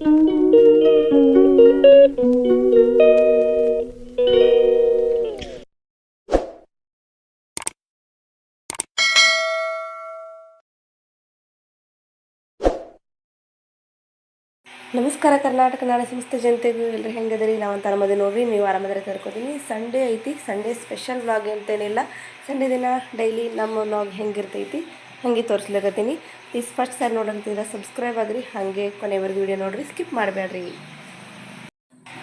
ನಮಸ್ಕಾರ, ಕರ್ನಾಟಕ ನಾಡ ಸಂಸ್ಥೆ ಜನತೆಗೂ ಎಲ್ಲರೂ ಹೆಂಗದ್ರಿ ನಾವು ಅಂತ ಆರಾಮದಿ ನೋಡ್ರಿ, ನೀವು ಆರಾಮದ್ರೆ ಕರ್ಕೋತೀನಿ ಸಂಡೇ ಐತಿ ಸಂಡೇ ಸ್ಪೆಷಲ್ ವ್ಲಾಗ್ ಅಂತೇನಿಲ್ಲ. ಸಂಡೇ ದಿನ ಡೈಲಿ ನಮ್ಮ ವ್ಲಾಗ್ ಹೆಂಗಿರ್ತೈತಿ? ಹಾಗೆ ತೋರಿಸ್ಲಿಕತ್ತೀನಿ. ಪ್ಲೀಸ್ ಫಸ್ಟ್ ಸಾರಿ ನೋಡಂತಿದ್ರೆ ಸಬ್ಸ್ಕ್ರೈಬ್ ಆಗ್ರಿ. ಹಾಗೆ ಕೊನೆವರೆಗೂ ವಿಡಿಯೋ ನೋಡ್ರಿ ಸ್ಕಿಪ್ ಮಾಡಬೇಡ್ರಿ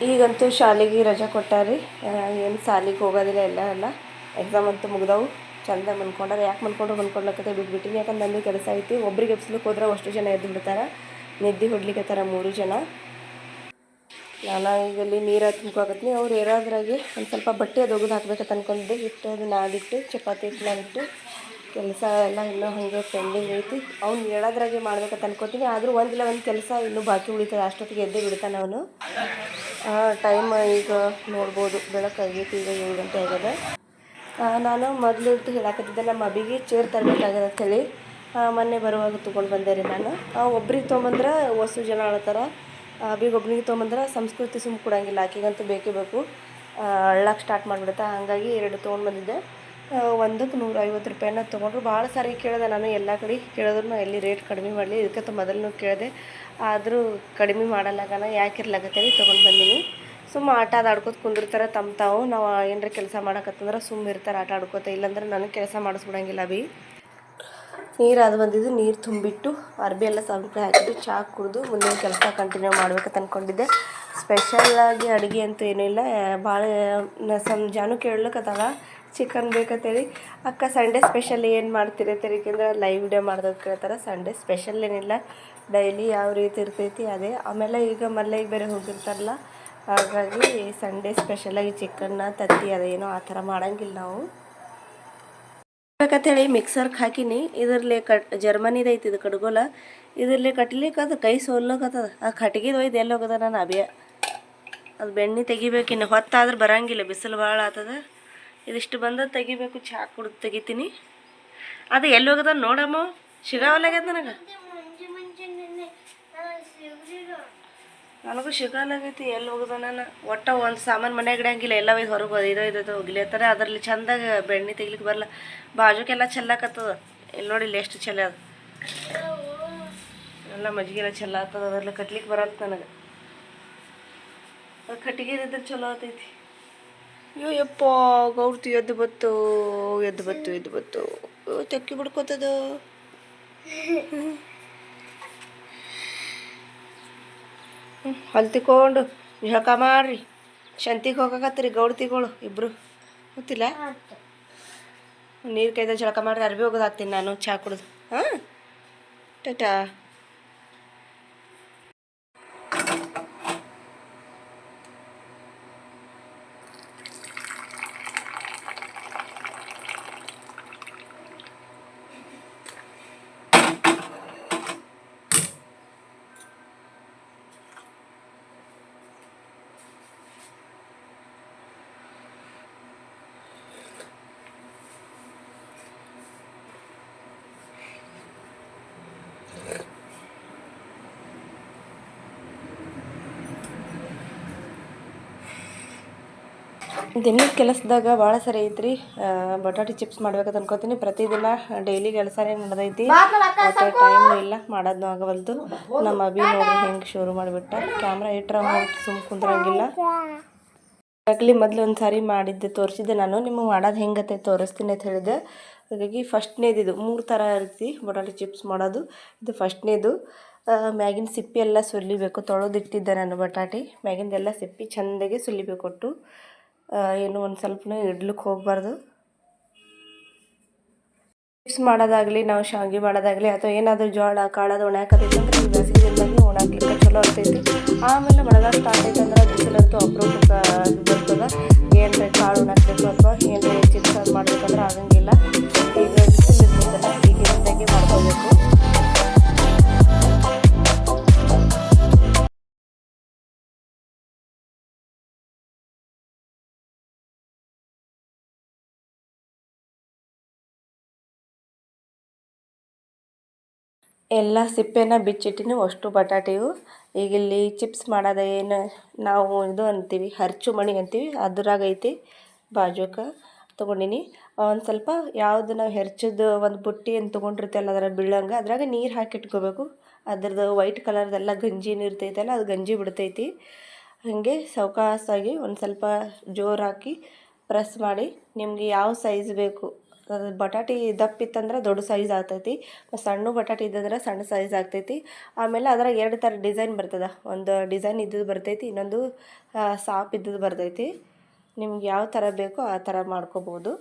ಈಗಂತೂ ಶಾಲೆಗೆ ರಜೆ ಕೊಟ್ಟಾರಿ. ಏನು ಶಾಲೆಗೆ ಹೋಗೋದಿಲ್ಲ ಎಲ್ಲ ಎಲ್ಲ ಎಕ್ಸಾಮ್ ಅಂತೂ ಮುಗ್ದವು. ಚಂದ ಮನ್ಕೊಂಡ್ರೆ. ಯಾಕೆ ಮನ್ಕೊಂಡ್ರು? ಮನ್ಕೊಡ್ಲಕ್ಕತ್ತೆ ಬಿಟ್ಬಿಟ್ಟಿನಿ ಯಾಕಂದ್ರೆ ನಂದು ಕೆಲಸ ಐತಿ. ಒಬ್ರಿಗೆ ಎಬ್ಸ್ಲಿಕ್ಕೆ ಹೋದ್ರೆ ಅಷ್ಟು ಜನ ಎದ್ದು ಬಿಡ್ತಾರೆ. ನಿದ್ದೆ ಹೊಡ್ಲಿಕ್ಕತ್ತಾರ ಮೂರು ಜನ. ನಾನು ಈಗ ಇಲ್ಲಿ ನೀರು ತುಂಬ್ಕೊಕತ್ತೀನಿ ಅವ್ರು ಏರಾದ್ರಾಗೆ ಒಂದು ಸ್ವಲ್ಪ ಬಟ್ಟೆ ಅದು ಒಗ್ದು ಹಾಕ್ಬೇಕಂತ ಅನ್ಕೊಂಡಿದ್ದೆ ಹಿಟ್ಟು ಅದು ನಾದಿಟ್ಟು ಚಪಾತಿ ಹಿಟ್ಟು. ನಾದಿಟ್ಟು ಕೆಲಸ ಎಲ್ಲ ಇನ್ನೂ ಹಾಗೆ ಪೆಂಡಿಂಗ್ ಐತಿ. ಅವ್ನು ಹೇಳೋದ್ರಾಗೆ ಮಾಡ್ಬೇಕಂತ ಅನ್ಕೋತೀನಿ. ಆದರೂ ಒಂದಿಲ್ಲ, ಒಂದು ಕೆಲಸ ಇನ್ನೂ ಬಾಕಿ ಉಳಿತದೆ. ಅಷ್ಟೊತ್ತಿಗೆ ಎದ್ದೇ ಬಿಡ್ತಾನೆ ಅವನು. ಟೈಮ್ ಈಗ ನೋಡ್ಬೋದು. ಬೆಳಕಾಗೈತಿ ಈಗ ಏಳು ಗಂಟೆ ಆಗ್ಯದ ನಾನು ಮೊದಲು ಹೇಳಾಕತ್ತಿದ್ದೆ ನಮ್ಮ ಅಬಿಗೆ ಚೇರ್ ತರಬೇಕಾಗ್ಯದ ಅಂಥೇಳಿ ಮೊನ್ನೆ ಬರುವಾಗ ತೊಗೊಂಡು ಬಂದೆ ರೀ ನಾನು. ಒಬ್ರಿಗೆ ತೊಗೊಂಬಂದ್ರೆ ವಸ್ತು ಜನ ಅಳತಾರ ಅಬಿಗೆ ಒಬ್ಬನಿಗೆ ತೊಗೊಂಬಂದ್ರೆ ಸಂಸ್ಕೃತಿ ಸುಮ್ಮ ಕೊಡೋಂಗಿಲ್ಲ. ಆಕೆಗಂತೂ ಬೇಕೇ ಬೇಕು. ಅಳ್ಳಕ್ಕೆ ಸ್ಟಾರ್ಟ್ ಮಾಡಿಬಿಡುತ್ತೆ. ಹಾಗಾಗಿ ಎರಡು ತೊಗೊಂಡು ಬಂದಿದ್ದೆ. ಒಂದಕ್ಕೆ ನೂರೈವತ್ತು ರೂಪಾಯಿನ ತೊಗೊಂಡ್ರು. ಭಾಳ ಸಾರಿ ಕೇಳಿದೆ ನಾನು, ಎಲ್ಲ ಕಡೆ ಕೇಳಿದ್ರು ಎಲ್ಲಿ ರೇಟ್ ಕಡಿಮೆ ಮಾಡಲಿ, ಇದಕ್ಕೆ ಮೊದಲು ಕೇಳಿದೆ. ಆದರೂ ಕಡಿಮೆ ಮಾಡಲ್ಲಾಗಣ ಯಾಕೆ ಇರ್ಲಾಗತ್ತೇಳಿ ತೊಗೊಂಡು ಬಂದೀನಿ. ಸುಮ್ಮ ಆಟ ಆಡ್ಕೋತ ಕುಂದಿರ್ತಾರೆ ತಮ್ಮ ತಾವು. ನಾವು ಏನರ ಕೆಲಸ ಮಾಡಕತ್ತಂದ್ರೆ ಸುಮ್ಮ ಇರ್ತಾರೆ ಆಟ ಆಡ್ಕೋತ. ಇಲ್ಲಾಂದ್ರೆ ನನಗೆ ಕೆಲಸ ಮಾಡಿಸ್ಬಿಡಂಗಿಲ್ಲ ಬಿ. ನೀರು ಅದು ಬಂದಿದ್ದು ನೀರು ತುಂಬಿಟ್ಟು, ಅರ್ಬಿ ಎಲ್ಲ ಸ್ವಲ್ಪ ಹಾಕಿದ್ದು, ಚಾ ಕುಡಿದು ಮುಂದಿನ ಕೆಲಸ ಕಂಟಿನ್ಯೂ ಮಾಡ್ಬೇಕಂತ ಅಂದ್ಕೊಂಡಿದ್ದೆ ಸ್ಪೆಷಲ್ಲಾಗಿ ಅಡುಗೆ ಅಂತೂ ಏನೂ ಇಲ್ಲ ಭಾಳ ಸಂಜಾನು ಜಾನು ಕೇಳಕತ್ತಾಳ ಚಿಕನ್ ಬೇಕಂತೇಳಿ ಅಕ್ಕ ಸಂಡೇ ಸ್ಪೆಷಲ್ ಏನು ಮಾಡ್ತೀರಿ ಅಂತೇಳಿಕೆಂದ್ರೆ ಲೈವ್ ವಿಡಿಯೋ ಮಾಡೋದು ಕೇಳ್ತಾರೆ ಸಂಡೇ ಸ್ಪೆಷಲ್ ಏನಿಲ್ಲ ಡೈಲಿ ಯಾವ ರೀತಿ ಇರ್ತೈತಿ ಅದೇ. ಆಮೇಲೆ ಈಗ ಮಲ್ಲೆಗೆ ಬೇರೆ ಹೋಗಿರ್ತಾರಲ್ಲ, ಹಾಗಾಗಿ ಸಂಡೇ ಸ್ಪೆಷಲಾಗಿ ಚಿಕನ್ನ, ತತ್ತಿ ಅದೇನೋ ಆ ಥರ ಮಾಡೋಂಗಿಲ್ಲ ನಾವು. ಬೇಕಂತೇಳಿ ಮಿಕ್ಸರ್ಗೆ ಹಾಕಿನಿ, ಇದರಲ್ಲಿ ಕಟ್ ಜರ್ಮನಿದು ಐತಿ ಇದು ಕಡ್ಗೋಲ, ಇದರಲ್ಲಿ ಕಟ್ಲಿಕ್ಕೆ ಅದು ಕೈ ಸೋಲ್ಲೋಗತ್ತದ ಆ ಕಟ್ಗಿದು ಒಯ್ದು ಎಲ್ಲಿ ಹೋಗದ ನಾನು ಅಭಿಯ. ಅದು ಬೆಣ್ಣೆ ತೆಗಿಬೇಕಿನ್ನು ಹೊತ್ತಾದ್ರೆ ಬರಂಗಿಲ್ಲ, ಬಿಸಿಲು ಭಾಳ ಆತದ. ಇದಿಷ್ಟು ಬಂದ ತೆಗಿಬೇಕು ಚಹಾ ಕುಡ್ದು ತೆಗಿತೀನಿ. ಅದು ಎಲ್ಲಿ ಹೋಗದ ನೋಡಮ್ಮ ಸಿಗಾವಲ್ಲಾಗ್ಯದ ನನಗೆ? ನನಗೂ ಶಿಗಾಲಾಗೈತಿ, ಎಲ್ಲಿ ಹೋಗದ ನಾನು ಒಟ್ಟ ಒಂದು ಸಾಮಾನು ಮನ್ಯಾಗ ಇಡಂಗಿಲ್ಲ ಎಲ್ಲ ಒಯ್ದು ಹೊರಗೆ ಇದೋ ಇದೋ ಹೋಗ್ಲಿತ್ತಾರೆ ಅದರಲ್ಲಿ ಚಂದಾಗ ಬೆಣ್ಣೆ ತೆಗಿಲಿಕ್ಕೆ ಬರಲ್ಲ. ಬಾಜುಕೆಲ್ಲ ಚೆಲ್ಲಾಕತ್ತದ. ಇಲ್ಲಿ ನೋಡಿ ಎಷ್ಟು ಚೆಲ್ಲ ಅದು ಎಲ್ಲ ಮಜ್ಜಿಗೆಲ್ಲ ಚೆಲ್ಲ ಆಗ್ತದ ಅದ್ರಲ್ಲಿ ಕಟ್ಲಿಕ್ಕೆ ಬರಲ್ಲ ನನಗೆ. ಅದು ಕಟ್ಟಿಗೆ ಇದ್ರೆ ಚಲೋ ಆತೈತಿ. ಅಯ್ಯೋ, ಯಪ್ಪ, ಗೌರ್ತಿ ಎದ್ದು ಬತ್ತು ಎದ್ದು ಬತ್ತು ಎದ್ದು ಬತ್ತು ತೆಕ್ಕಿ ಬಿಡ್ಕೋತದ. ಹೊಲ್ ತಿಕ್ಕೊಂಡು ಜಳಕ ಮಾಡ್ರಿ. ಶಂತಿಗೆ ಹೋಗಕತ್ತರಿ ಗೌಡ್ತಿಗಳು ಇಬ್ರು. ಗೊತ್ತಿಲ್ಲ? ನೀರು ಕೈದ ಜಳಕ ಮಾಡ್ರಿ, ಅರ್ಬಿ ಹೋಗೋದು ಹಾಕ್ತೀನಿ ನಾನು, ಚಾ ಕುಡ್ದು. ಹಾಂ? ಟಾಟಾ. ದಿನದ ಕೆಲಸದಾಗ ಭಾಳ ಸರಿ ಐತ್ರಿ. ಬಟಾಟಿ ಚಿಪ್ಸ್ ಮಾಡ್ಬೇಕಂತ ಅನ್ಕೋತೀನಿ. ಪ್ರತಿದಿನ ಡೈಲಿ ಕೆಲಸನೇ ನಡೆದೈತಿ. ಟೈಮ್ ಇಲ್ಲ ಮಾಡೋದು ಆಗವಲ್ದು. ನಮ್ಮ ಅಭಿ ನೋಡಿ ಹೆಂಗೆ ಶುರು ಮಾಡಿಬಿಟ್ಟ. ಕ್ಯಾಮ್ರಾ ಇಟ್ರ ಸುಮ್ ಕುಂದ್ರಂಗಿಲ್ಲ. ಆಗಲಿ ಮೊದಲು ಒಂದು ಸಾರಿ ಮಾಡಿದ್ದೆ, ತೋರಿಸಿದ್ದೆ ನಾನು. ನಿಮಗೆ ಮಾಡೋದು ಹೆಂಗತ್ತೆ ತೋರಿಸ್ತೀನಿ ಅಂತ ಹೇಳಿದೆ. ಹಾಗಾಗಿ ಫಸ್ಟ್ನೇದು ಇದು ಮೂರು ಥರ ಇರ್ತಿ ಬಟಾಟಿ ಚಿಪ್ಸ್ ಮಾಡೋದು. ಇದು ಫಸ್ಟ್ನೇದು ಮ್ಯಾಗಿನ ಸಿಪ್ಪಿ ಎಲ್ಲ ಸುಲಿಬೇಕು. ತೊಳೆದಿಟ್ಟಿದ್ದೆ ನಾನು ಬಟಾಟಿ. ಮ್ಯಾಗಿಂದೆಲ್ಲ ಸಿಪ್ಪಿ ಚೆಂದಾಗೆ ಸುಲಿಬೇಕು ಕೊಟ್ಟು ಏನು ಒಂದು ಸ್ವಲ್ಪನೂ ಇಡ್ಲಿಕ್ಕೆ ಹೋಗಬಾರ್ದು. ಚಿಪ್ಸ್ ಮಾಡೋದಾಗಲಿ, ನಾವು ಶಾವಿಗೆ ಮಾಡೋದಾಗಲಿ, ಅಥವಾ ಏನಾದರೂ ಜೋಳ, ಕಾಳದು ಒಣಾಕತೈತಿ ಅಂದ್ರೆ ಈ ಬೇಸಿಗೆ ದಿನದಾಗೆ ಒಣಾಕ್ಲಿಕ್ಕೆ ಚಲೋ ಇರ್ತೈತಿ. ಆಮೇಲೆ ಮಳೆಗಾಲ ಸ್ಟಾರ್ಟ್ ಆಯ್ತು ಅಂದ್ರೆ ಬಿಸಿಲಂತೂ ಅಪರೂಪಕ್ಕೆ ಬರ್ತದ. ಏನ್ರಿ ಕಾಳು ಒಣಾಕ್ಬೇಕು ಅಥವಾ ಏನ್ರಿ ಚಿಪ್ಸ್ ಅದು ಮಾಡ್ಬೇಕಂದ್ರೆ ಆಗಂಗಿಲ್ಲ. ಈಗ ಬಿಸಿಲು ಈಗ ಮಾಡ್ಕೋಬೇಕು. ಎಲ್ಲ ಸಿಪ್ಪೆನ ಬಿಚ್ಚಿಟ್ಟಿನಿ, ಅಷ್ಟು ಬಟಾಟಿವು ಈಗ ಇಲ್ಲಿ ಚಿಪ್ಸ್ ಮಾಡೋದು ಏನು, ನಾವು ಇದು ಅಂತೀವಿ ಹರ್ಚು ಮಣಿ ಅಂತೀವಿ, ಅದ್ರಾಗ ಐತಿ ಬಾಜುಕ ತೊಗೊಂಡಿನಿ. ಒಂದು ಸ್ವಲ್ಪ ಯಾವುದು ನಾವು ಹೆರ್ಚಿದ್ದು ಒಂದು ಬುಟ್ಟಿ ಏನು ತೊಗೊಂಡಿರ್ತೀವಲ್ಲ ಅದರ ಬೀಳಂಗೆ, ಅದ್ರಾಗ ನೀರು ಹಾಕಿ ಇಟ್ಕೋಬೇಕು ಅದ್ರದ್ದು ವೈಟ್ ಕಲರ್ದೆಲ್ಲ ಗಂಜಿ ಇರ್ತೈತಲ್ಲ, ಅದು ಗಂಜಿ ಬಿಡ್ತೈತಿ. ಹಾಗೆ ಸೌಕಾಸಾಗಿ ಒಂದು ಸ್ವಲ್ಪ ಜೋರು ಹಾಕಿ ಪ್ರೆಸ್ ಮಾಡಿ, ನಿಮಗೆ ಯಾವ ಸೈಜ್ ಬೇಕು ಬಟಾಟಿ ದಪ್ಪ ಇತ್ತಂದ್ರೆ ದೊಡ್ಡ ಸೈಜ್ ಆಗ್ತೈತಿ, ಸಣ್ಣ ಬಟಾಟಿ ಇದ್ದಂದ್ರೆ ಸಣ್ಣ ಸೈಜ್ ಆಗ್ತೈತಿ. ಆಮೇಲೆ ಅದ್ರಾಗ ಎರಡು ಥರ ಡಿಸೈನ್ ಬರ್ತದೆ, ಒಂದು ಡಿಸೈನ್ ಇದ್ದದ್ದು ಬರ್ತೈತಿ, ಇನ್ನೊಂದು ಸಾಪ್ ಇದ್ದದ್ದು ಬರ್ತೈತಿ. ನಿಮ್ಗೆ ಯಾವ ಥರ ಬೇಕೋ ಆ ಥರ ಮಾಡ್ಕೋಬೋದು.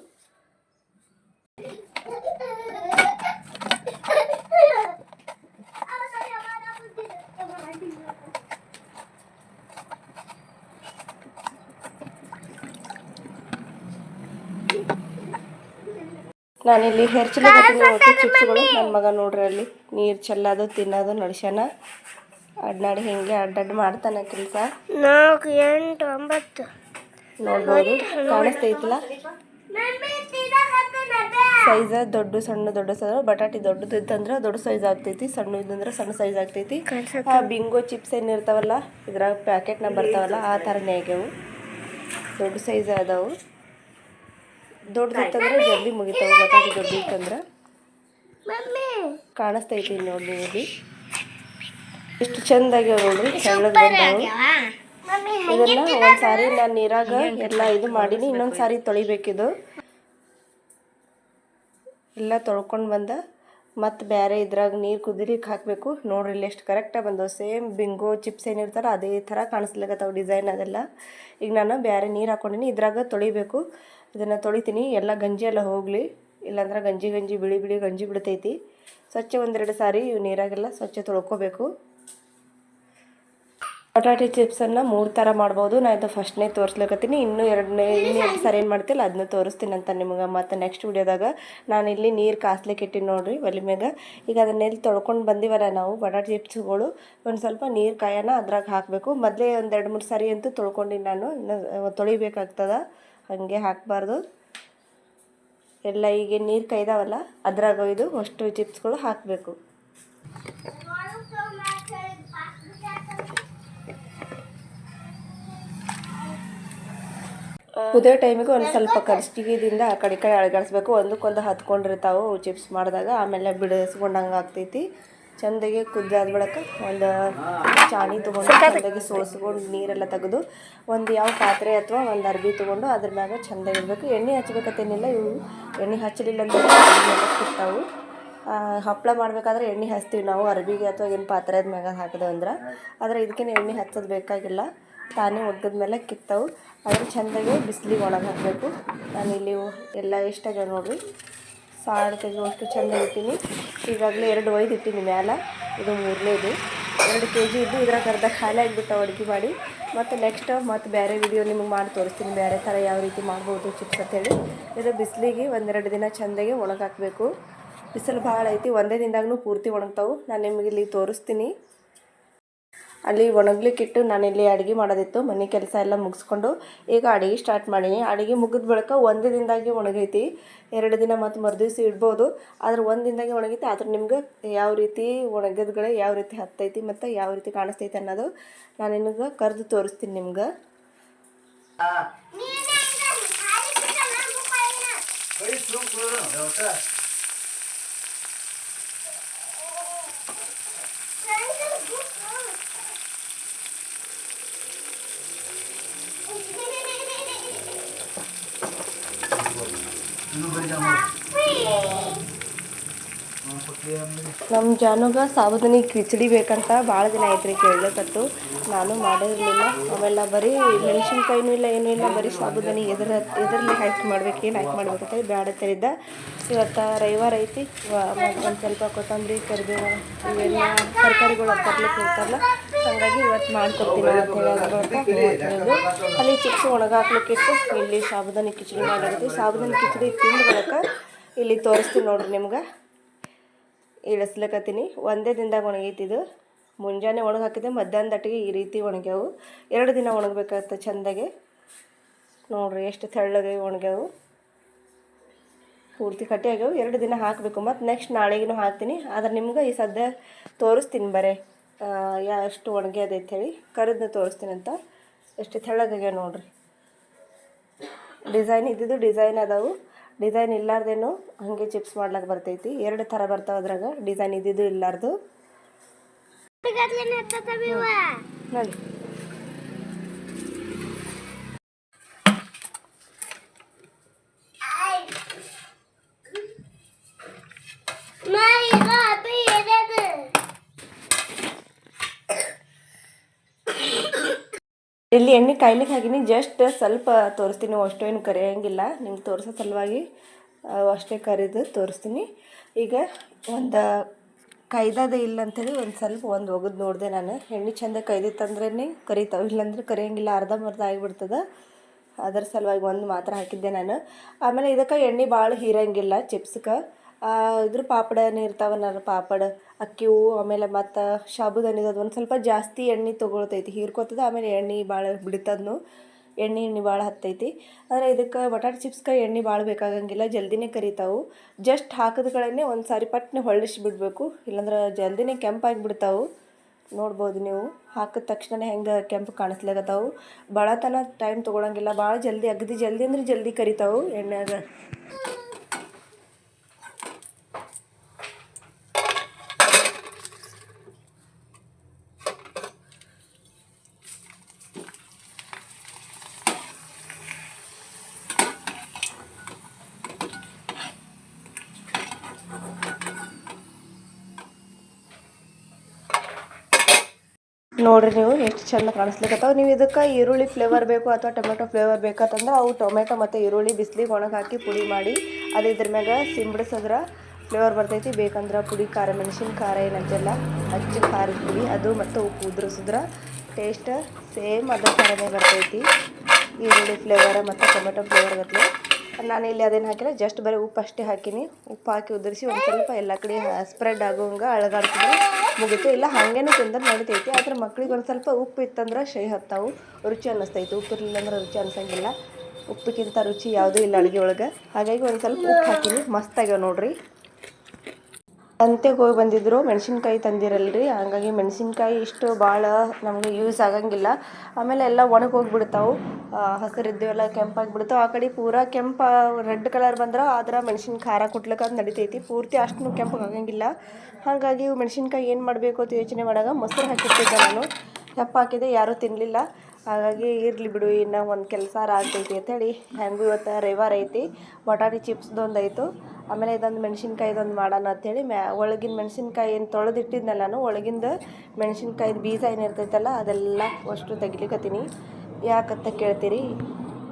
ನಾನಿಲ್ಲಿ ಒಟ್ಟು ಚಿಪ್ಸ್ಗಳು ನನ್ನ ಮಗ ನೋಡ್ರಿ ಅಲ್ಲಿ. ನೀರು ಚೆಲ್ಲೋದು ತಿನ್ನೋದು ನಡ್ಸ್ಯಾನ. ಅಡ್ನಾಡಿ ಹಿಂಗೆ ಅಡ್ಡಡ್ ಮಾಡ್ತಾನೆ ಕೆಲಸ. ನಾಲ್ಕು ಎಂಟು ಒಂಬತ್ತು. ನೋಡ್ಬೋದು. ಕಾಣಿಸ್ತೈತಿಲ್ಲ? ಸೈಜ್ ದೊಡ್ಡ ಸಣ್ಣ ದೊಡ್ಡ ಸೈಜ್ ಬಟಾಟಿ ದೊಡ್ಡದು ಇತ್ತಂದ್ರೆ ದೊಡ್ಡ ಸೈಜ್ ಆಗ್ತೈತಿ ಸಣ್ಣ ಇದ್ದಂದ್ರೆ ಸಣ್ಣ ಸೈಜ್ ಆಗ್ತೈತಿ. ಆ ಬಿಂಗೋ ಚಿಪ್ಸ್ ಏನು ಇರ್ತಾವಲ್ಲ ಇದ್ರಾಗ ಪ್ಯಾಕೆಟ್ನಾಗ ಬರ್ತಾವಲ್ಲ ಆ ಥರನೇ ಆಗ್ಯಾವು. ದೊಡ್ಡ ಸೈಜ್ ಅದಾವು. ದೊಡ್ಡದಿತ್ತಂದ್ರೆ ಜಲ್ದಿ ಮುಗಿತಾವೆ ಬಟಾಟಿ ದೊಡ್ಡ ಇತ್ತಂದ್ರೆ? ಕಾಣಿಸ್ತೈತಿ ನೋಡಿ ಇಲ್ಲಿ ಎಷ್ಟು ಚಂದಾಗ್ಯಾವ ನೋಡ್ರಿ ತೆಳ್ಳಗ್ ಇದೆಲ್ಲ ಇದನ್ನ ಒಂದ್ ಸಾರಿ ನಾನು ನೀರಾಗ ಎಲ್ಲ ಇದು ಮಾಡೀನಿ ಇನ್ನೊಂದು ಸಾರಿ ತೊಳಿಬೇಕಿದು. ಎಲ್ಲ ತೊಳ್ಕೊಂಡು ಬಂದ. ಮತ್ತು ಬೇರೆ ಇದ್ರಾಗ ನೀರು ಕುದಿಲಿಕ್ಕೆ ಹಾಕಬೇಕು. ನೋಡ್ರಿ ಇಲ್ಲಿ ಎಷ್ಟು ಕರೆಕ್ಟಾಗಿ ಬಂದವು. ಸೇಮ್ ಬಿಂಗೋ ಚಿಪ್ಸ್ ಏನಿರ್ತಾರೋ ಅದೇ ಥರ ಕಾಣಿಸ್ಲಿಕ್ಕತ್ತಾವ ಡಿಸೈನ್ ಅದೆಲ್ಲ. ಈಗ ನಾನು ಬೇರೆ ನೀರು ಹಾಕ್ಕೊಂಡಿನಿ ಇದ್ರಾಗ ತೊಳಿಬೇಕು. ಇದನ್ನು ತೊಳಿತೀನಿ. ಎಲ್ಲ ಗಂಜಿ ಎಲ್ಲ ಹೋಗಲಿ. ಇಲ್ಲಾಂದ್ರೆ ಗಂಜಿ ಗಂಜಿ ಬಿಳಿ ಬಿಳಿ ಗಂಜಿ ಬಿಡ್ತೈತಿ. ಸ್ವಚ್ಛ ಒಂದೆರಡು ಸಾರಿ ಇವು ನೀರಾಗೆಲ್ಲ ಸ್ವಚ್ಛ ತೊಳ್ಕೊಬೇಕು. ಪಟಾಟೆ ಚಿಪ್ಸನ್ನು ಮೂರು ಥರ ಮಾಡ್ಬೋದು. ನಾನು ಇದು ಫಸ್ಟ್ನೇ ತೋರಿಸ್ಲಿಕತ್ತೀನಿ. ಇನ್ನೂ ಎರಡನೇ, ಇನ್ನೂ ಎರಡು ಸಾರಿ ಏನು ಮಾಡ್ತಿಲ್ಲ ಅದನ್ನ ತೋರಿಸ್ತೀನಿ ಅಂತ ನಿಮಗೆ. ಮತ್ತು ನೆಕ್ಸ್ಟ್ ವಿಡಿಯೋದಾಗ ನಾನು ಇಲ್ಲಿ ನೀರು ಕಾಸ್ಲಿಕ್ಕೆ ಇಟ್ಟಿನಿ ನೋಡಿರಿ ಒಲೆ ಮ್ಯಾಗ. ಈಗ ಅದನ್ನೆಲ್ಲಿ ತೊಳ್ಕೊಂಡು ಬಂದಿವಲ್ಲ ನಾವು ಬಟಾಟೆ ಚಿಪ್ಸ್ಗಳು ಒಂದು ಸ್ವಲ್ಪ ನೀರು ಕಾಯೋಣ ಅದ್ರಾಗ ಹಾಕಬೇಕು. ಮೊದಲೇ ಒಂದು ಎರಡು ಮೂರು ಸಾರಿ ಅಂತೂ ತೊಳ್ಕೊಂಡಿನಿ ನಾನು. ಇನ್ನು, ತೊಳಿಬೇಕಾಗ್ತದ. ಹಾಗೆ ಹಾಕಬಾರ್ದು. ಎಲ್ಲ ಈಗ ನೀರು ಕೈದಾವಲ್ಲ, ಅದ್ರಾಗ ಇದು ಅಷ್ಟು ಚಿಪ್ಸ್ಗಳು ಹಾಕಬೇಕು. ಕುದಿಯೋ ಟೈಮಿಗೆ ಒಂದು ಸ್ವಲ್ಪ ಕರ್ಸ್ಟಿಗೆದಿಂದ ಆ ಕಡೆ ಕಡೆ ಅಳಗಾಡಿಸ್ಬೇಕು. ಒಂದಕ್ಕೊಂದು ಹತ್ಕೊಂಡಿರ್ತಾವೆ ಚಿಪ್ಸ್ ಮಾಡಿದಾಗ, ಆಮೇಲೆ ಬಿಡಿಸ್ಕೊಂಡಂಗೆ ಆಗ್ತೈತಿ. ಚಂದಾಗಿ ಕುದ್ದಾದ ಬಳಿಕ ಒಂದು ಚಾಣಿ ತೊಗೊಂಡು ಚಂದಾಗಿ ಸೋಸ್ಕೊಂಡು ನೀರೆಲ್ಲ ತೆಗೆದು ಒಂದು ಯಾವ ಪಾತ್ರೆ ಅಥವಾ ಒಂದು ಅರ್ಬಿ ತೊಗೊಂಡು ಅದ್ರ ಮ್ಯಾಗ ಚಂದಾಗಿ ಇರಬೇಕು ಎಣ್ಣೆ ಹಚ್ಬೇಕತ್ತೇನಿಲ್ಲ ಇವು ಎಣ್ಣೆ ಹಚ್ಚಲಿಲ್ಲ ಅಂದ್ರೆ ಸಿಗ್ತಾವೆ. ಹಪ್ಪಳ ಮಾಡಬೇಕಾದ್ರೆ ಎಣ್ಣೆ ಹಚ್ತೀವಿ ನಾವು ಅರ್ಬಿಗೆ ಅಥವಾ ಏನು ಪಾತ್ರೆದ ಮ್ಯಾಗ ಹಾಕಿದೆ ಅಂದ್ರೆ. ಆದರೆ ಇದಕ್ಕೇನು ಎಣ್ಣೆ ಹಚ್ಚೋದು ಬೇಕಾಗಿಲ್ಲ ತಾನೇ ಒಗ್ಗದ ಮೇಲೆ ಕಿತ್ತವು. ಅದ್ರ ಚೆಂದಾಗಿ ಬಿಸಿಲಿಗೆ ಒಳಗೆ ಹಾಕಬೇಕು. ಇಲ್ಲಿ ಎಲ್ಲ ಎಷ್ಟಾಗ್ಯಾವ ನೋಡ್ರಿ. ಸಾರು ತೆಗೆಯುವಷ್ಟು ಚೆಂದ ಇಟ್ಟೀನಿ ಈಗಾಗಲೇ ಎರಡು ಒಯ್ದು ಇಟ್ಟೀನಿ ಮ್ಯಾಲ. ಇದು ಮೂರನೇದು. ಎರಡು ಕೆ ಜಿ ಇದ್ದು ಇದ್ರಾಗ ಅರ್ಧ ಖಾಲಿ ಆಗಿಬಿಟ್ಟು ಅಡುಗೆ ಮಾಡಿ. ಮತ್ತು ನೆಕ್ಸ್ಟ್ ಮತ್ತು ಬೇರೆ ವಿಡಿಯೋ ನಿಮಗೆ ಮಾಡಿ ತೋರಿಸ್ತೀನಿ ಬೇರೆ ಥರ ಯಾವ ರೀತಿ ಮಾಡ್ಬೋದು ಚಿಪ್ಸ್ ಅಂತೇಳಿ. ಇದು ಬಿಸಿಲಿಗೆ ಒಂದೆರಡು ದಿನ ಚಂದಗೆ ಒಣಗಾಕಬೇಕು. ಬಿಸಿಲು ಭಾಳ ಐತಿ, ಒಂದೇ ದಿನದಾಗೂ ಪೂರ್ತಿ ಒಣಗ್ತಾವೆ. ನಾನು ನಿಮಗೆ ಇಲ್ಲಿ ತೋರಿಸ್ತೀನಿ. ಅಲ್ಲಿ ಒಣಗ್ಲಿಕ್ಕಿಟ್ಟು ನಾನಿಲ್ಲಿ ಅಡುಗೆ ಮಾಡೋದಿತ್ತು. ಮನೆ ಕೆಲಸ ಎಲ್ಲ ಮುಗಿಸ್ಕೊಂಡು ಈಗ ಅಡುಗೆ ಸ್ಟಾರ್ಟ್ ಮಾಡೀನಿ. ಅಡುಗೆ ಮುಗಿದ ಬಳಿಕ ಒಂದೇ ದಿನದಾಗೆ ಒಣಗೈತಿ. ಎರಡು ದಿನ ಮತ್ತು ಮರುದಿವ್ಸ ಇಡ್ಬೋದು. ಆದ್ರೆ ಒಂದು ದಿನದಾಗೆ ಒಣಗೈತಿ. ಆದ್ರೆ ನಿಮ್ಗೆ ಯಾವ ರೀತಿ ಒಣಗಿದ್ಗಳೇ ಯಾವ ರೀತಿ ಹತ್ತೈತಿ ಮತ್ತು ಯಾವ ರೀತಿ ಕಾಣಿಸ್ತೈತಿ ಅನ್ನೋದು ನಾನು ನಿಮಗೆ ಕರೆದು ತೋರಿಸ್ತೀನಿ ನಿಮ್ಗೆ. ನಮ್ಮ ಜಾನುಗ ಸಾಬುದಾನಿ ಕಿಚಡಿ ಬೇಕಂತ ಭಾಳ ದಿನ ಆಯ್ತು ರೀ ಕೇಳಕತ್ತು ನಾನು ಮಾಡಿರಲಿಲ್ಲ. ಅವೆಲ್ಲ ಬರೀ ಮೆಣಸಿನ್ಕಾಯಿನೂ ಇಲ್ಲ, ಏನೂ ಇಲ್ಲ. ಬರೀ ಸಾಬುದಾನಿ ಎದ್ರ ಎದುರಲ್ಲಿ ಹಾಕಿ ಮಾಡ್ಬೇಕು, ಏನು ಹಾಕಿ ಮಾಡ್ಬೇಕಂತ ಬ್ಯಾಡ ತರಿದ್ದ. ಇವತ್ತು ರವಿವಾರ ಐತಿ. ಒಂದು ಸ್ವಲ್ಪ ಕೊತ್ತಂಬರಿ, ಕರಿಬೇವು, ಇವೆಲ್ಲ ತರಕಾರಿಗಳು ತರ್ಲಿಕ್ಕೆ ಇರ್ತಾರಲ್ಲ ಹಾಗಾಗಿ ಇವತ್ತು ಮಾಡ್ಕೊಡ್ತೀನಿ ಅಂತ ಹೇಳೋದು ಅಲ್ಲಿ ಚಿಪ್ಸ್ ಒಣಗಾಕ್ಲಿಕ್ಕಿತ್ತು ಇಲ್ಲಿ ಸಾಬುದಾನಿ ಕಿಚಡಿ ಮಾಡಿರ್ತೀವಿ ಸಾಬುದಾನಿ ಕಿಚಡಿ ತಿಂದು ಬಳಿಕ ಇಲ್ಲಿ ತೋರಿಸ್ತೀನಿ ನೋಡ್ರಿ ನಿಮ್ಗೆ. ಇಳಿಸ್ಲಿಕತ್ತೀನಿ. ಒಂದೇ ದಿನದಾಗ ಒಣಗೈತಿದು. ಮುಂಜಾನೆ ಒಣಗಿ ಹಾಕಿದೆ ಮಧ್ಯಾಹ್ನ ದಟ್ಟಿಗೆ ಈ ರೀತಿ ಒಣಗ್ಯಾವು. ಎರಡು ದಿನ ಒಣಗಬೇಕಾಗತ್ತೆ ಚೆಂದಾಗೆ. ನೋಡ್ರಿ ಎಷ್ಟು ತೆಳ್ಳಗೆ ಒಣಗ್ಯಾವು. ಪೂರ್ತಿ ಕಟ್ಟಿ ಆಗ್ಯಾವು. ಎರಡು ದಿನ ಹಾಕಬೇಕು. ಮತ್ತು ನೆಕ್ಸ್ಟ್ ನಾಳೆಗೂ ಹಾಕ್ತೀನಿ. ಆದ್ರೆ ನಿಮ್ಗೆ ಈ ಸದ್ಯ ತೋರಿಸ್ತೀನಿ ಬರೇ. ಯಾ, ಎಷ್ಟು ಒಣಗ್ಯದೈತೆ ಹೇಳಿ. ಕರಿದ್ನ ತೋರಿಸ್ತೀನಿ ಅಂತ. ಎಷ್ಟು ತೆಳ್ಳಗಾಗ್ಯಾವ ನೋಡ್ರಿ. ಡಿಸೈನ್, ಇದ್ದಿದ್ದು ಡಿಸೈನ್ ಅದಾವು. ಡಿಸೈನ್ ಇಲ್ಲಾರ್ದೇನು ಹಾಗೆ ಚಿಪ್ಸ್ ಮಾಡ್ಲಿಕ್ಕೆ ಬರ್ತೈತಿ. ಎರಡು ಥರ ಬರ್ತಾವೆ ಅದ್ರಾಗ. ಡಿಸೈನ್ ಇದ್ದಿದ್ದು ಇಲ್ಲಾರ್ದು. ನೋಡಿ. ಇಲ್ಲಿ ಎಣ್ಣೆ ಕಾಯ್ಲಿಕ್ಕೆ ಹಾಕಿನಿ ಜಸ್ಟ್ ಸ್ವಲ್ಪ ತೋರಿಸ್ತೀನಿ. ಅಷ್ಟು ಏನು ಕರಿಯೋಂಗಿಲ್ಲ. ನಿಮ್ಗೆ ತೋರಿಸೋ ಸಲುವಾಗಿ ಅಷ್ಟೇ ಕರಿದು ತೋರಿಸ್ತೀನಿ. ಈಗ ಒಂದು ಕೈದಾದ ಇಲ್ಲ ಅಂತೇಳಿ ಒಂದು ಸ್ವಲ್ಪ ಒಂದು ಒಗದು ನೋಡಿದೆ ನಾನು. ಎಣ್ಣೆ ಚಂದ ಕೈದಿತ್ತಂದ್ರೇ ಕರಿತಾವೆ. ಇಲ್ಲಾಂದ್ರೆ ಅರ್ಧ ಮರ್ಧ ಆಗಿಬಿಡ್ತದೆ. ಅದರ ಸಲುವಾಗಿ ಒಂದು ಮಾತ್ರ ಹಾಕಿದ್ದೆ ನಾನು. ಆಮೇಲೆ ಇದಕ್ಕೆ ಎಣ್ಣೆ ಭಾಳ ಹೀರಂಗಿಲ್ಲ ಚಿಪ್ಸ್ಗೆ ಇದ್ರ ಪಾಪಡನೇ ಇರ್ತಾವಲ್ಲ ಪಾಪಡ. ಅಕ್ಕಿವು ಆಮೇಲೆ ಮತ್ತು ಸಾಬುದಾನಿದು ಒಂದು ಸ್ವಲ್ಪ ಜಾಸ್ತಿ ಎಣ್ಣೆ ತೊಗೊಳ್ತೈತಿ. ಹೀರ್ಕೊತದ, ಆಮೇಲೆ ಎಣ್ಣೆ ಭಾಳ ಬಿಡ್ತದ್ನು. ಎಣ್ಣೆ ಎಣ್ಣೆ ಭಾಳ ಹತ್ತೈತಿ. ಆದರೆ ಇದಕ್ಕೆ ಬಟಾಟೆ ಚಿಪ್ಸ್ಗೆ ಎಣ್ಣೆ ಭಾಳ ಬೇಕಾಗಂಗಿಲ್ಲ, ಜಲ್ದಿನೇ ಕರಿತಾವು. ಜಸ್ಟ್ ಹಾಕಿದ್ಗಳನ್ನೇ ಒಂದು ಸಾರಿ ಪಟ್ನೆ ಹೊಳ್ಳಿಸಿ ಬಿಡಬೇಕು. ಇಲ್ಲಾಂದ್ರೆ ಜಲ್ದಿನೇ ಕೆಂಪಾಗಿ ಬಿಡ್ತಾವು ನೋಡ್ಬೋದು ನೀವು. ಹಾಕಿದ ತಕ್ಷಣ ಹೆಂಗೆ ಕೆಂಪು ಕಾಣಿಸ್ಲಾಗತ್ತಾವು ಭಾಳತನ ಟೈಮ್ ತೊಗೊಳಂಗಿಲ್ಲ. ಭಾಳ ಜಲ್ದಿ, ಅಗದಿ ಜಲ್ದಿ ಅಂದ್ರೆ ಜಲ್ದಿ ಕರಿತಾವು ಎಣ್ಣೆಯಾಗ. ನೋಡ್ರಿ ನೀವು, ಎಷ್ಟು ಚಂದ ಕಾಣಿಸ್ಲಿಕ್ಕತ್ತಾವ ನೀವು ಇದಕ್ಕೆ ಈರುಳ್ಳಿ ಫ್ಲೇವರ್ ಬೇಕು ಅಥವಾ ಟೊಮೆಟೊ ಫ್ಲೇವರ್ ಬೇಕಂತಂದ್ರೆ ಅವು ಟೊಮೆಟೊ ಮತ್ತು ಈರುಳ್ಳಿ ಬಿಸಿಲಿಗೆ ಒಣಗಿ ಹಾಕಿ ಪುಡಿ ಮಾಡಿ, ಅದು ಇದ್ರ ಮ್ಯಾಗ ಸಿಂಬಡಿಸಿದ್ರೆ ಫ್ಲೇವರ್ ಬರ್ತೈತಿ. ಬೇಕಂದ್ರೆ ಪುಡಿ, ಖಾರ, ಮೆಣಸಿನ ಖಾರ ಏನಂತೆಲ್ಲ ಹಚ್ಚಿ ಖಾರದ ಪುಡಿ ಅದು ಮತ್ತು ಉಪ್ಪು ಉದುರಿಸಿದ್ರೆ ಟೇಸ್ಟ್ ಸೇಮ್ ಅದ್ರ ಥರನೇ ಬರ್ತೈತಿ. ಈರುಳ್ಳಿ ಫ್ಲೇವರ್ ಮತ್ತು ಟೊಮೆಟೊ ಫ್ಲೇವರ್ ಗತ್ಲೆ ನಾನು ಇಲ್ಲಿ ಅದೇನು ಹಾಕಿಲ್ಲ ಜಸ್ಟ್ ಬರೀ ಉಪ್ಪು ಅಷ್ಟೇ ಹಾಕಿನಿ. ಉಪ್ಪು ಹಾಕಿ ಉದುರಿಸಿ ಒಂದು ಸ್ವಲ್ಪ ಎಲ್ಲ ಕಡೆ ಸ್ಪ್ರೆಡ್ ಆಗೋಂಗೆ ಅಳಗಾಡ್ತಿದ್ರೆ ಮುಗಿತು. ಇಲ್ಲ, ಹಾಗೇನು ತಿಂದ್ರೆ ನಡಿತೈತಿ. ಆದ್ರೆ ಮಕ್ಳಿಗೆ ಒಂದು ಸ್ವಲ್ಪ ಉಪ್ಪು ಇತ್ತಂದ್ರೆ ಶೈ ಹತ್ತಾವು. ರುಚಿ ಅನ್ನಿಸ್ತೈತಿ ಉಪ್ಪು ಇರಲಿಲ್ಲ ಅಂದ್ರೆ ರುಚಿ ಅನ್ಸಂಗಿಲ್ಲ. ಉಪ್ಪಿಗಿಂತ ರುಚಿ ಯಾವುದೂ ಇಲ್ಲ ಅಡುಗೆ ಒಳಗೆ. ಹಾಗಾಗಿ ಒಂದು ಸ್ವಲ್ಪ ಉಪ್ಪು ಹಾಕಿನಿ. ಮಸ್ತಾಗ್ಯಾವ ನೋಡ್ರಿ. ಸಂತೆಗೆ ಹೋಗಿ ಬಂದಿದ್ರು, ಮೆಣಸಿನ್ಕಾಯಿ ತಂದಿರಲ್ರಿ. ಹಂಗಾಗಿ ಮೆಣಸಿನ್ಕಾಯಿ ಇಷ್ಟು ಭಾಳ ನಮಗೆ ಯೂಸ್ ಆಗಂಗಿಲ್ಲ. ಆಮೇಲೆ ಎಲ್ಲ ಒಣಗಿ ಹಸಿರಿದ್ದೆವೆಲ್ಲ ಕೆಂಪಾಗಿ ಬಿಡ್ತಾವೆ ಆ ಕಡೆ ಪೂರ ಕೆಂಪ ರೆಡ್ ಕಲರ್ ಬಂದ್ರೆ ಆದ್ರೆ ಮೆಣಸಿನ ಖಾರ ಕುಟ್ಲಕ್ಕ ನಡಿತೈತಿ. ಪೂರ್ತಿ ಅಷ್ಟು ಕೆಂಪಗೆ ಆಗಂಗಿಲ್ಲ. ಹಾಗಾಗಿ ಮೆಣಸಿನ್ಕಾಯಿ ಏನು ಮಾಡಬೇಕು ಅಂತ ಯೋಚನೆ ಮಾಡಾಗ ಮೊಸರು ಹಾಕಿರ್ತಿದ್ದೆ ನಾನು. ಹೆಪ್ಪ ಹಾಕಿದೆ, ಯಾರೂ ತಿನ್ನಲಿಲ್ಲ ಹಾಗಾಗಿ ಇರಲಿ ಬಿಡು, ಇನ್ನು ಒಂದು ಕೆಲಸ ಆಗ್ತೈತಿ ಅಂತೇಳಿ ಹೆಂಗೂ ಇವತ್ತು ರವಿವಾರ ಐತಿ. ಬಟಾಟಿ ಚಿಪ್ಸ್ದೊಂದು ಆಯಿತು. ಆಮೇಲೆ ಇದೊಂದು ಮೆಣಸಿನ್ಕಾಯ್ದೊಂದು ಮಾಡೋಣ ಅಂತೇಳಿ ಮ್ಯಾ ಒಳಗಿನ ಮೆಣಸಿನ್ಕಾಯಿ ಏನು ತೊಳೆದಿಟ್ಟಿದ್ನಲ್ಲ ಒಳಗಿಂದ ಮೆಣಸಿನ್ಕಾಯ್ದು ಬೀಜ ಏನಿರ್ತೈತಲ್ಲ ಅದೆಲ್ಲ ಅಷ್ಟು ತೆಗಿಲಿಕ್ಕತ್ತೀನಿ ಯಾಕಂತ ಕೇಳ್ತೀರಿ?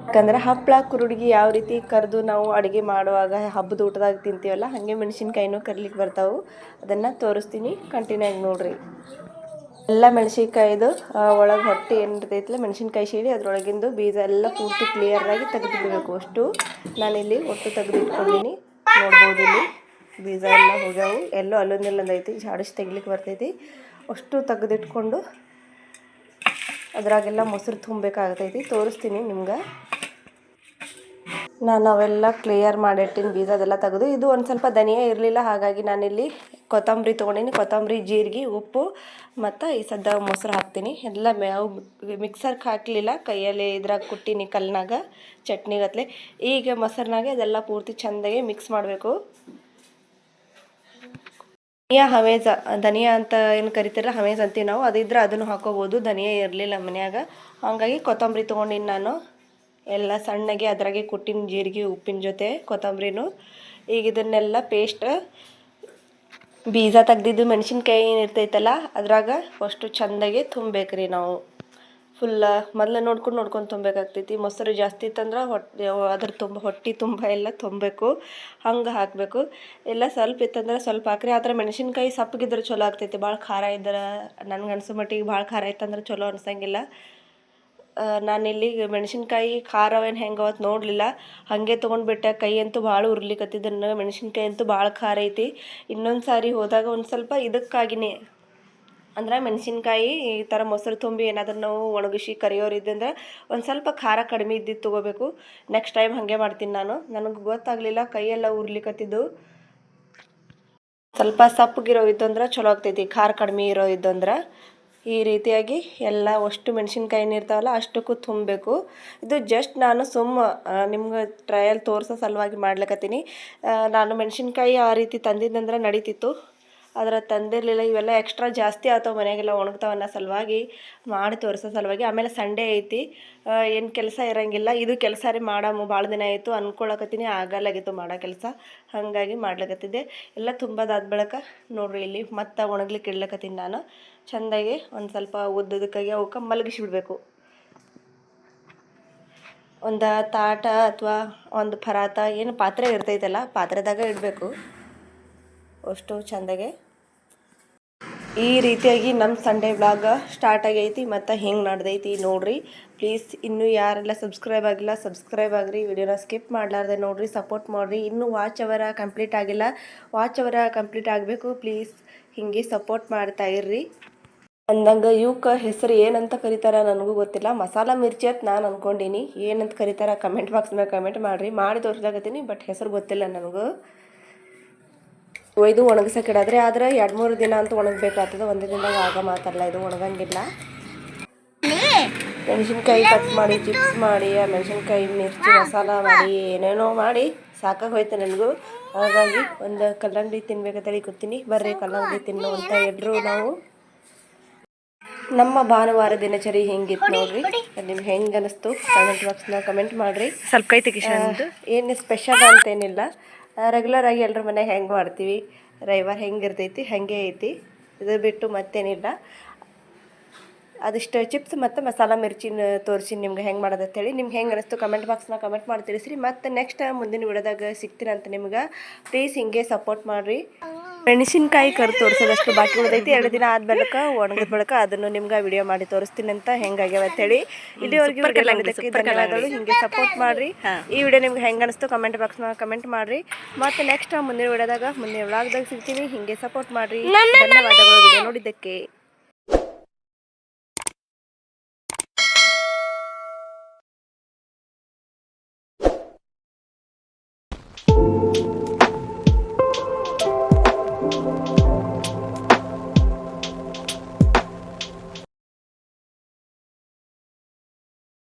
ಯಾಕಂದ್ರೆ ಹಪ್ಪಳ ಕುರುಡಿಗೆ ಯಾವ ರೀತಿ ಕರೆದು ನಾವು ಅಡುಗೆ ಮಾಡುವಾಗ ಹಬ್ಬದ ಊಟದಾಗ ತಿಂತೀವಲ್ಲ, ಹಾಗೆ ಮೆಣಸಿನ್ಕಾಯಿನೂ ಕರಿಲಿಕ್ಕೆ ಬರ್ತಾವೆ. ಅದನ್ನು ತೋರಿಸ್ತೀನಿ ಕಂಟಿನ್ಯೂ ಆಗಿ ನೋಡ್ರಿ. ಎಲ್ಲ ಮೆಣಸಿನ್ಕಾಯ್ದು ಒಳಗೆ ಹೊಟ್ಟೆ ಏನಿರ್ತೈತಿಲ್ಲ ಮೆಣಸಿನ್ಕಾಯಿ ಶೀಡಿ ಅದರೊಳಗಿಂದು ಬೀಜ ಎಲ್ಲ ಪೂರ್ತಿ ಕ್ಲಿಯರಾಗಿ ತೆಗೆದಿಡಬೇಕು ಅಷ್ಟು. ನಾನಿಲ್ಲಿ ಒಟ್ಟು ತೆಗೆದು ಇಟ್ಕೊಂಡಿನಿ ನೋಡ್ಬೋದು ಇಲ್ಲಿ. ಬೀಜ ಎಲ್ಲ ಹೋಗ್ಯಾವು. ಎಲ್ಲೋ ಅಲ್ಲೊಂದಿಲ್ಲೊಂದೈತಿ ಜಾಡಿಸಿ ತೆಗಿಲಿಕ್ಕೆ ಬರ್ತೈತಿ. ಅಷ್ಟು ತೆಗೆದಿಟ್ಕೊಂಡು ಅದರಾಗೆಲ್ಲ ಮೊಸರು ತುಂಬಬೇಕಾಗತೈತಿ. ತೋರಿಸ್ತೀನಿ ನಿಮ್ಗೆ. ನಾನು ಅವೆಲ್ಲ ಕ್ಲಿಯರ್ ಮಾಡಿಟ್ಟಿನ ಬೀಜ ಅದೆಲ್ಲ ತೆಗೆದು, ಇದು ಒಂದು ಸ್ವಲ್ಪ ಧನಿಯಾ ಇರಲಿಲ್ಲ, ಹಾಗಾಗಿ ನಾನಿಲ್ಲಿ ಕೊತ್ತಂಬರಿ ತೊಗೊಂಡಿನಿ. ಕೊತ್ತಂಬರಿ, ಜೀರಿಗೆ, ಉಪ್ಪು ಮತ್ತು ಈ ಸದ್ದ ಮೊಸರು ಹಾಕ್ತೀನಿ. ಎಲ್ಲ ಮ್ಯಾವು ಮಿಕ್ಸರ್ಗೆ ಹಾಕಲಿಲ್ಲ, ಕೈಯಲ್ಲಿ ಇದ್ರಾಗ ಕುಟ್ಟಿನಿ ಚಟ್ನಿ ಚಟ್ನಿಗತ್ಲೆ ಈಗ ಮೊಸರಿನಾಗೆ ಅದೆಲ್ಲ ಪೂರ್ತಿ ಚೆಂದಾಗಿ ಮಿಕ್ಸ್ ಮಾಡಬೇಕು. ಧನಿಯಾ ಹವೇಜ ಧನಿಯಾ ಅಂತ ಏನು ಕರಿತೀರ ಹವೇಜ್ ಅಂತೀವಿ ನಾವು. ಅದಿದ್ರೆ ಅದನ್ನು ಹಾಕೋಬೋದು. ಧನಿಯಾ ಇರಲಿಲ್ಲ ಮನ್ಯಾಗ. ಹಾಗಾಗಿ ಕೊತ್ತಂಬರಿ ತೊಗೊಂಡಿನಿ ನಾನು. ಎಲ್ಲ ಸಣ್ಣಗೆ ಅದರಾಗೆ ಕುಟ್ಟಿನ ಜೀರಿಗೆ, ಉಪ್ಪಿನ ಜೊತೆ ಕೊತ್ತಂಬರಿನೂ. ಈಗ ಇದನ್ನೆಲ್ಲ ಪೇಸ್ಟ್ ಬೀಜ ತೆಗ್ದಿದ್ದು ಮೆಣಸಿನ್ಕಾಯಿ ಏನು ಇರ್ತೈತಲ್ಲ, ಅದ್ರಾಗ ಫಸ್ಟು ಚೆಂದಾಗಿ ತುಂಬೇಕ್ರಿ ನಾವು. ಫುಲ್ಲ ಮೊದಲು ನೋಡ್ಕೊಂಡು ನೋಡ್ಕೊಂಡು ತುಂಬಬೇಕಾಗ್ತೈತಿ. ಮೊಸರು ಜಾಸ್ತಿ ಇತ್ತಂದ್ರೆ ಹೊಟ್ಟೆ ಅದ್ರ ತುಂಬ, ಹೊಟ್ಟೆ ತುಂಬ ಎಲ್ಲ ತುಂಬಬೇಕು. ಹಂಗೆ ಹಾಕಬೇಕು. ಎಲ್ಲ ಸ್ವಲ್ಪ ಇತ್ತಂದ್ರೆ ಸ್ವಲ್ಪ ಹಾಕ್ರಿ. ಆ ಥರ ಮೆಣಸಿನ್ಕಾಯಿ ಸಪ್ಪಗಿದ್ರೆ ಚಲೋ ಆಗ್ತೈತಿ. ಭಾಳ ಖಾರ ಇದ್ರೆ ನನ್ಗೆ ಅನ್ಸೋ ಮಟ್ಟಿಗೆ ಭಾಳ ಖಾರ ಇತ್ತಂದ್ರೆ ಚಲೋ ಅನ್ಸಂಗಿಲ್ಲ. ನಾನಿಲ್ಲಿ ಮೆಣಸಿನ್ಕಾಯಿ ಏನು ಹೆಂಗೆ ಅವತ್ತು ನೋಡಲಿಲ್ಲ. ಹಾಗೆ ತೊಗೊಂಡ್ಬಿಟ್ಟೆ ಕೈ ಅಂತೂ ಭಾಳ ಉರ್ಲಿಕತ್ತಿದ್ದನ್ನು ಮೆಣಸಿನ್ಕಾಯಿ ಅಂತೂ ಭಾಳ ಖಾರ ಐತಿ. ಇನ್ನೊಂದು ಸಾರಿ ಹೋದಾಗ ಒಂದು ಸ್ವಲ್ಪ ಇದಕ್ಕಾಗಿನೇ ಅಂದ್ರೆ ಮೆಣಸಿನ್ಕಾಯಿ ಈ ಥರ ಮೊಸರು ತುಂಬಿ ಏನಾದರೂ ನಾವು ಒಣಗಿಸಿ ಕರಿಯೋರು ಇದ್ದಂದ್ರೆ ಒಂದು ಸ್ವಲ್ಪ ಖಾರ ಕಡಿಮೆ ಇದ್ದಿದ್ದು ತೊಗೋಬೇಕು. ನೆಕ್ಸ್ಟ್ ಟೈಮ್ ಹಾಗೆ ಮಾಡ್ತೀನಿ ನಾನು. ನನಗೆ ಗೊತ್ತಾಗಲಿಲ್ಲ ಕೈಯೆಲ್ಲ ಉರ್ಲಿಕತ್ತಿದ್ದು. ಸ್ವಲ್ಪ ಸಪ್ಪಗಿರೋ ಇದ್ದಂದ್ರೆ ಚಲೋ ಆಗ್ತೈತಿ. ಖಾರ ಕಡಿಮೆ ಇರೋ ಇದ್ದಂದ್ರೆ. ಈ ರೀತಿಯಾಗಿ ಎಲ್ಲ ಅಷ್ಟು ಮೆಣಸಿನ್ಕಾಯಿನ ಇರ್ತಾವಲ್ಲ ಅಷ್ಟಕ್ಕೂ ತುಂಬಬೇಕು. ಇದು ಜಸ್ಟ್ ನಾನು ಸುಮ್ಮ ನಿಮ್ಗೆ ಟ್ರಯಲ್ ತೋರಿಸೋ ಸಲುವಾಗಿ ಮಾಡ್ಲಿಕ್ಕತ್ತೀನಿ ನಾನು ಮೆಣಸಿನ್ಕಾಯಿ ಆ ರೀತಿ ತಂದಿದ್ದಂದ್ರೆ ನಡೀತಿತ್ತು. ಆದರೆ ತಂದಿರಲಿಲ್ಲ. ಇವೆಲ್ಲ ಎಕ್ಸ್ಟ್ರಾ ಜಾಸ್ತಿ ಆಗ್ತಾವೆ ಮನೆಗೆಲ್ಲ ಒಣಗ್ತಾವನ್ನ ಸಲುವಾಗಿ ಮಾಡಿ ತೋರಿಸೋ ಸಲುವಾಗಿ. ಆಮೇಲೆ ಸಂಡೇ ಐತಿ. ಏನು ಕೆಲಸ ಇರೋಂಗಿಲ್ಲ. ಇದು ಕೆಲಸ ರೀ ಮಾಡಮು ಭಾಳ ದಿನ ಆಯಿತು ಅಂದ್ಕೊಳಕತ್ತೀನಿ ಆಗಲ್ಲಾಗಿತ್ತು ಮಾಡೋ ಕೆಲಸ. ಹಾಗಾಗಿ ಮಾಡ್ಲಕತ್ತಿದ್ದೆ. ಎಲ್ಲ ತುಂಬದಾದ ಬಳಿಕ ನೋಡ್ರಿ ಇಲ್ಲಿ ಮತ್ತೆ ಒಣಗ್ಲಿಕ್ಕೆ ಇಡ್ಲಕತ್ತೀನಿ ನಾನು. ಚೆಂದಾಗಿ ಒಂದು ಸ್ವಲ್ಪ ಉದ್ದದಕ್ಕಾಗಿ ಅವಕ್ಕೆ ಮಲಗಿಸಿಬಿಡ್ಬೇಕು. ಒಂದು ತಾಟ ಅಥವಾ ಒಂದು ಪರಾತ, ಏನು ಪಾತ್ರೆ ಇರ್ತೈತಲ್ಲ, ಪಾತ್ರೆದಾಗ ಇಡಬೇಕು. ಅಷ್ಟು ಚೆಂದಾಗೆ ಈ ರೀತಿಯಾಗಿ ನಮ್ಮ ಸಂಡೇ ವ್ಲಾಗ ಸ್ಟಾರ್ಟ್ ಆಗೈತಿ ಮತ್ತು ಹೆಂಗೆ ನಡೆದೈತಿ ನೋಡ್ರಿ. ಪ್ಲೀಸ್ ಇನ್ನೂ ಯಾರೆಲ್ಲ ಸಬ್ಸ್ಕ್ರೈಬ್ ಆಗಿಲ್ಲ ಸಬ್ಸ್ಕ್ರೈಬ್ ಆಗ್ರಿ. ವಿಡಿಯೋನ ಸ್ಕಿಪ್ ಮಾಡಲಾರ್ದೆ ನೋಡ್ರಿ ಸಪೋರ್ಟ್ ಮಾಡಿರಿ. ಇನ್ನೂ ವಾಚ್ ಅವರ ಕಂಪ್ಲೀಟ್ ಆಗಿಲ್ಲ. ವಾಚ್ ಅವರ ಕಂಪ್ಲೀಟ್ ಆಗಬೇಕು. ಪ್ಲೀಸ್ ಹಿಂಗೆ ಸಪೋರ್ಟ್ ಮಾಡ್ತಾ ಇರ್ರಿ. ಅಂದಂಗೆ ಇವಕ್ಕೆ ಹೆಸರು ಏನಂತ ಕರೀತಾರ ನನಗೂ ಗೊತ್ತಿಲ್ಲ. ಮಸಾಲ ಮಿರ್ಚಿ ಅಂತ ನಾನು ಅಂದ್ಕೊಂಡೀನಿ ಏನಂತ ಕರೀತಾರ? ಕಮೆಂಟ್ ಬಾಕ್ಸ್ನಾಗ ಕಮೆಂಟ್ ಮಾಡಿರಿ. ಮಾಡಿ ತೋರಿಸ್ಲಾಕತ್ತೀನಿ ಬಟ್ ಹೆಸರು ಗೊತ್ತಿಲ್ಲ ನನಗೂ. ಒಯ್ದು ಒಣಗಿಸಕ್ಕೆ ಇಡಾದ್ರೆ ಆದ್ರೆ ಎರಡು ಮೂರು ದಿನ ಅಂತೂ ಒಣಗಬೇಕಾಗ್ತದೆ. ಒಂದೇ ದಿನದಾಗ ಆಗ ಮಾತಲ್ಲ ಇದು ಒಣಗಂಗಿಲ್ಲ. ಮೆಣಸಿನ್ಕಾಯಿ ಕಟ್ ಮಾಡಿ ಚಿಪ್ಸ್ ಮಾಡಿ ಆ ಮೆಣಸಿನ್ಕಾಯಿ ಮಿರ್ಚಿ ಮಸಾಲ ಮಾಡಿ ಏನೇನೋ ಮಾಡಿ ಸಾಕಾಗಿ ಹೋಯ್ತು ನನಗೂ. ಹಾಗಾಗಿ ಒಂದು ಕಲ್ಲಂಗಡಿ ತಿನ್ಬೇಕಂತೇಳಿ ಕೂತೀನಿ. ಬರ್ರಿ ಕಲ್ಲಂಗಡಿ ತಿನ್ನೋ ಅಂತ ಎದ್ರು ನಾವು. ನಮ್ಮ ಭಾನುವಾರ ದಿನಚರಿ ಹೆಂಗಿತ್ತು ನೋಡ್ರಿ? ನಿಮ್ಗೆ ಹೆಂಗೆ ಅನಿಸ್ತು? ಕಮೆಂಟ್ ಬಾಕ್ಸ್ನ ಕಮೆಂಟ್ ಮಾಡಿರಿ. ಸ್ವಲ್ಪ ಕೈ ಏನು ಸ್ಪೆಷಲ್ ಅಂತೇನಿಲ್ಲ ರೆಗ್ಯುಲರ್ ಆಗಿ ಎಲ್ಲರ ಮನೆ ಹೆಂಗೆ ಮಾಡ್ತೀವಿ? ರವಿವಾರ ಹೆಂಗೆ ಇರ್ತೈತಿ? ಹಾಗೆ ಐತಿ. ಇದು ಬಿಟ್ಟು ಮತ್ತೇನಿಲ್ಲ. ಅದಿಷ್ಟು ಚಿಪ್ಸ್ ಮತ್ತು ಮಸಾಲ ಮಿರ್ಚಿನ ತೋರಿಸಿ ನಿಮ್ಗೆ ಹೆಂಗೆ ಮಾಡೋದು ಅಂತೇಳಿ. ನಿಮ್ಗೆ ಹೆಂಗೆ ಅನಿಸ್ತು ಕಮೆಂಟ್ ಬಾಕ್ಸ್ನ ಕಮೆಂಟ್ ಮಾಡಿ ತಿಳಿಸ್ರಿ. ಮತ್ತು ನೆಕ್ಸ್ಟ್ ಮುಂದಿನ ವಿಡಿಯೋದಾಗ ಸಿಗ್ತೀನಂತ ನಿಮ್ಗೆ. ಪ್ಲೀಸ್ ಹಿಂಗೆ ಸಪೋರ್ಟ್ ಮಾಡಿರಿ. ಮೆಣಸಿನ್ಕಾಯಿ ಕರ್ ತೋರಿಸೋದಷ್ಟು ಬಾಕಿ ಉಳಿದೈತಿ. ಎರಡು ದಿನ ಆದ ಬಳಿಕ ಒಣಗಿದ ಬಳಿಕ ಅದನ್ನು ನಿಮ್ಗೆ ವಿಡಿಯೋ ಮಾಡಿ ತೋರಿಸ್ತೀನಿ ಅಂತ ಹೆಂಗಾಗ್ಯಾವ ಅಂತೇಳಿ. ಇಲ್ಲಿವರೆಗೂ ಧನ್ಯವಾದಗಳು. ಹಿಂಗೆ ಸಪೋರ್ಟ್ ಮಾಡಿರಿ. ಈ ವಿಡಿಯೋ ನಿಮ್ಗೆ ಹೆಂಗೆ ಅನಿಸ್ತು ಕಮೆಂಟ್ ಬಾಕ್ಸ್ನ ಕಮೆಂಟ್ ಮಾಡಿರಿ. ಮತ್ತು ನೆಕ್ಸ್ಟ್ ಮುಂದಿನ ವಿಡಿಯೋದಾಗ ಮುಂದಿನ ವ್ಲಾಗ್ದಾಗ ಸಿಗ್ತೀನಿ. ಹಿಂಗೆ ಸಪೋರ್ಟ್ ಮಾಡಿರಿ. ಧನ್ಯವಾದಗಳು. ವಿಡಿಯೋ ನೋಡಿದ್ದಕ್ಕೆ. Bye.